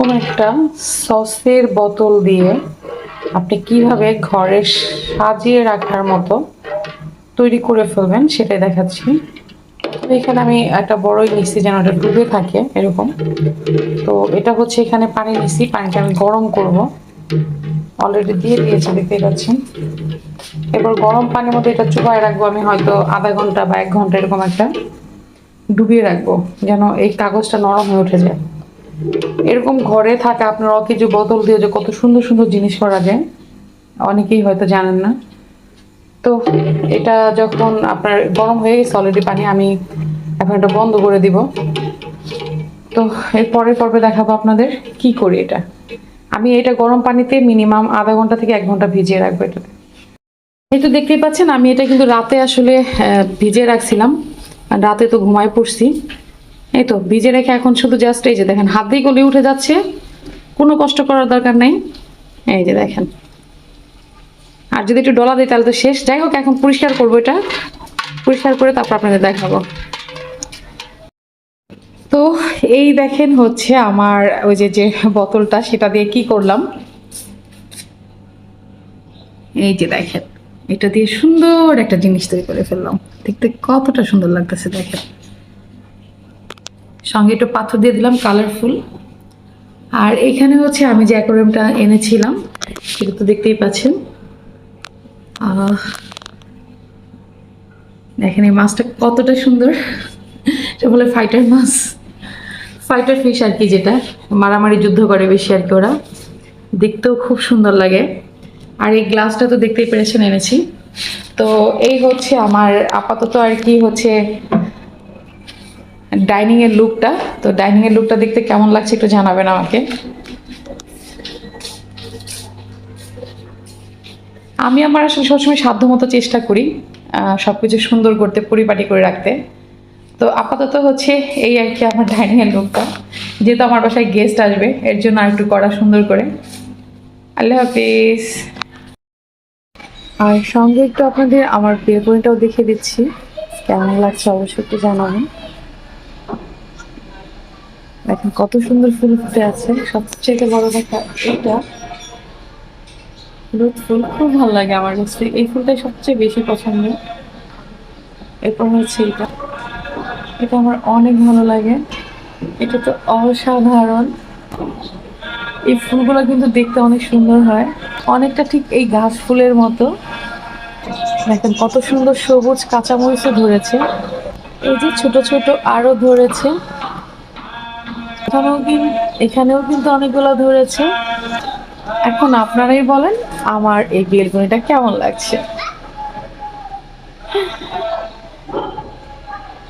এরকম একটা সসের বোতল দিয়ে আপনি কীভাবে ঘরে সাজিয়ে রাখার মতো তৈরি করে ফেলবেন সেটাই দেখাচ্ছি। তো এখানে আমি একটা বড়ই নিচ্ছি যেন এটা ডুবে থাকে এরকম। তো এটা হচ্ছে এখানে পানি নিচ্ছি পানিটা আমি গরম করব। অলরেডি দিয়ে দিয়েছি, দেখতে পাচ্ছেন? এবার গরম পানির মধ্যে এটা চুপায় রাখব, আমি হয়তো আধা ঘণ্টা বা এক ঘণ্টা এরকম একটা ডুবিয়ে রাখব, যেন এই কাগজটা নরম হয়ে উঠে যায়। এরকম ঘরে থাকা আপনার অকেজো বোতল দিয়ে যে কত সুন্দর সুন্দর জিনিস করা যায়, অনেকেই হয়তো জানেন না। তো এটা যখন আপনার গরম হয়ে গেছে অলরেডি পানি, আমি এখন এটা বন্ধ করে দিব। তো এর পরের পর্বে দেখাবো আপনাদের কি করি এটা। আমি এটা গরম পানিতে মিনিমাম আধা ঘণ্টা থেকে এক ঘণ্টা ভিজিয়ে রাখব এটাতে। এই তো দেখতেই পাচ্ছেন, আমি এটা কিন্তু রাতে আসলে ভিজিয়ে রাখছিলাম। রাতে তো ঘুমায় পড়ছি। এই তো, ভিজে রেখে এখন শুধু জাস্ট এই যে দেখেন, হাত দিয়ে গলি উঠে যাচ্ছে, কোনো কষ্ট করার দরকার নেই। এই যে দেখেন। আর যদি একটু ডলা দিই তাহলে তো শেষ। যাই হোক, এখন পরিষ্কার করব এটা। পরিষ্কার করে তারপর আপনাদের দেখাবো। তো এই দেখেন হচ্ছে আমার ওই যে যে বোতলটা, সেটা দিয়ে কি করলাম? এই যে দেখেন, এটা দিয়ে সুন্দর একটা জিনিস তৈরি করে ফেললাম। দেখতে কতটা সুন্দর লাগতেছে, দেখেন। সঙ্গে একটু পাথর দিয়ে দিলাম কালারফুল আর এখানে হচ্ছে আমি যে অ্যাকোরিয়ামটা এনেছিলাম, সেটা তো দেখতেই পাচ্ছেন। দেখেন এই মাছটা কতটা সুন্দর। এটা বলে ফাইটার মাছ। ফাইটার ফিশ আর কি যেটা। মারামারি যুদ্ধ করে বেশি আর কি ওরা। দেখতেও খুব সুন্দর লাগে। আর এই গ্লাসটা তো দেখতেই পেরেছেন এনেছি। তো এই হচ্ছে আমার আপাতত আর কি হচ্ছে ডাইনিং এর লুকটা তো ডাইনিং এর লুকটা দেখতে কেমন লাগছে একটু জানাবেন আমাকে। আমি আমার আসলে সবসময় সাধ্য মতো চেষ্টা করি সব কিছু সুন্দর করতে, পরিপাটি করে রাখতে। তো আপাতত হচ্ছে এই আর কি আমার ডাইনিং এর লুকটা যেহেতু আমার বাসায় গেস্ট আসবে, এর জন্য আর একটু করা সুন্দর করে। আল্লাহ হাফিজ। আর সঙ্গে একটু আপনাদের আমার বেলকনিটাও দেখিয়ে দিচ্ছি। কেমন লাগছে অবশ্যই একটু জানাবেন। দেখেন কত সুন্দর ফুল ফুটে আছে। সবচেয়ে বড় দেখা এটা। হলুদ ফুল খুব ভালো লাগে আমার কাছে। এই ফুলটাই সবচেয়ে বেশি পছন্দ। এরপর হচ্ছে এটা। এটা আমার অনেক ভালো লাগে। এটা তো অসাধারণ। এই ফুলগুলো কিন্তু দেখতে অনেক সুন্দর হয়। অনেকটা ঠিক এই গাছ ফুলের মতো। দেখেন কত সুন্দর সবুজ কাঁচামরিচও ধরেছে। এই যে ছোট ছোট আরও ধরেছে। এখানেও কিন্তু এখানেও কিন্তু অনেকগুলো ধরেছে। এখন আপনারাই বলেন আমার এই বেলকনিটা কেমন লাগছে?